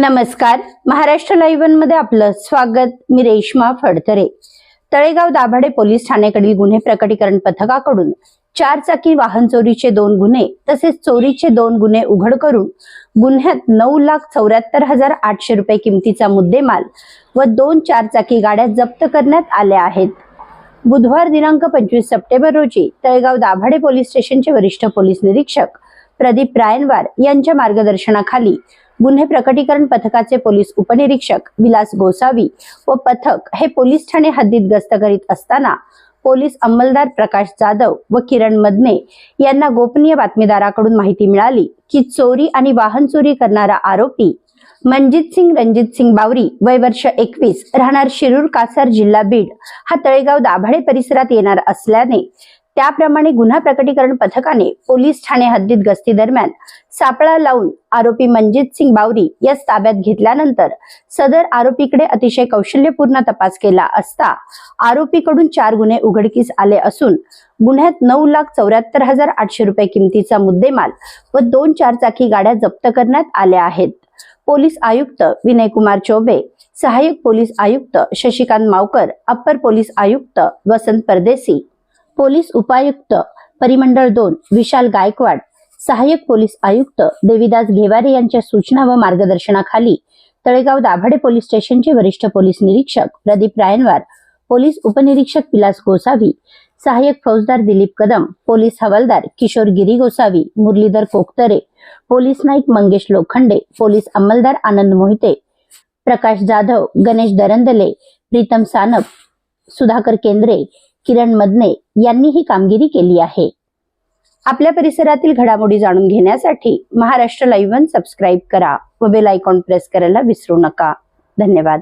नमस्कार. महाराष्ट्र लाईव्हमध्ये आपलं स्वागत. मी रेश्मा फडतरे. तळेगाव दाभाडे पोलीस ठाण्याकडील गुन्हे प्रकटीकरण पथकाकडून चार चाकी वाहन चोरीचे दोन गुन्हे तसेच चोरीचे दोन गुन्हे उघड करून गुन्ह्यात नऊ लाख चौऱ्याहत्तर हजार आठशे रुपये किमतीचा मुद्देमाल व दोन चार चाकी गाड्या जप्त करण्यात आल्या आहेत. बुधवार दिनांक पंचवीस सप्टेंबर रोजी तळेगाव दाभाडे पोलीस स्टेशनचे वरिष्ठ पोलीस निरीक्षक प्रदीप रायनवार यांच्या मार्गदर्शनाखाली गुन्हे प्रकटीकरण पथकाचे पोलीस उपनिरीक्षक विलास गोसावी व पथक हे पोलीस ठाणे हद्दीत गस्त करीत असताना पोलीस अंमलदार प्रकाश जाधव व किरण मदने यांना गोपनीय बातमीदाराकडून माहिती मिळाली की चोरी आणि वाहन चोरी करणारा आरोपी मनजित सिंग रणजित सिंग बावरी वय वर्ष एकवीस राहणार शिरूर कासार जिल्हा बीड हा तळेगाव दाभाडे परिसरात येणार असल्याने त्याप्रमाणे गुन्हा प्रकटीकरण पथकाने पोलीस ठाणे हद्दीत गस्ती दरम्यान सापळा लावून आरोपी मनजित सिंग बावरी यास ताब्यात घेतल्यानंतर सदर आरोपीकडे अतिशय कौशल्यपूर्ण तपास केला असता आरोपीकडून चार गुन्हे उघडकीस आले असून गुन्ह्यात नऊ लाख चौऱ्याहत्तर हजार आठशे रुपये किमतीचा मुद्देमाल व दोन चार चाकी गाड्या जप्त करण्यात आल्या आहेत. पोलीस आयुक्त विनयकुमार चौबे सहाय्यक पोलीस आयुक्त शशिकांत मावकर अप्पर पोलीस आयुक्त वसंत परदेसी पोलीस उपायुक्त परिमंडळ दोन विशाल गायकवाड सहाय्यक पोलीस आयुक्त देविदास घेवारे यांच्या सूचना व मार्गदर्शनाखाली तळेगाव दाभाडे पोलीस स्टेशनचे वरिष्ठ पोलीस निरीक्षक प्रदीप रायनवार पोलीस उपनिरीक्षक विलास गोसावी सहाय्यक फौजदार दिलीप कदम पोलीस हवालदार किशोर गिरी गोसावी मुरलीधर कोकतरे पोलीस नाईक मंगेश लोखंडे पोलीस अंमलदार आनंद मोहिते प्रकाश जाधव गणेश दरंदले प्रीतम सानप सुधाकर केंद्रे किरण मदने यांनी ही कामगिरी केली आहे. आपल्या परिसरातील घडामोडी जाणून घेण्यासाठी महाराष्ट्र लाईव्ह वन सबस्क्राईब करा व बेल आयकॉन प्रेस करायला विसरू नका. धन्यवाद.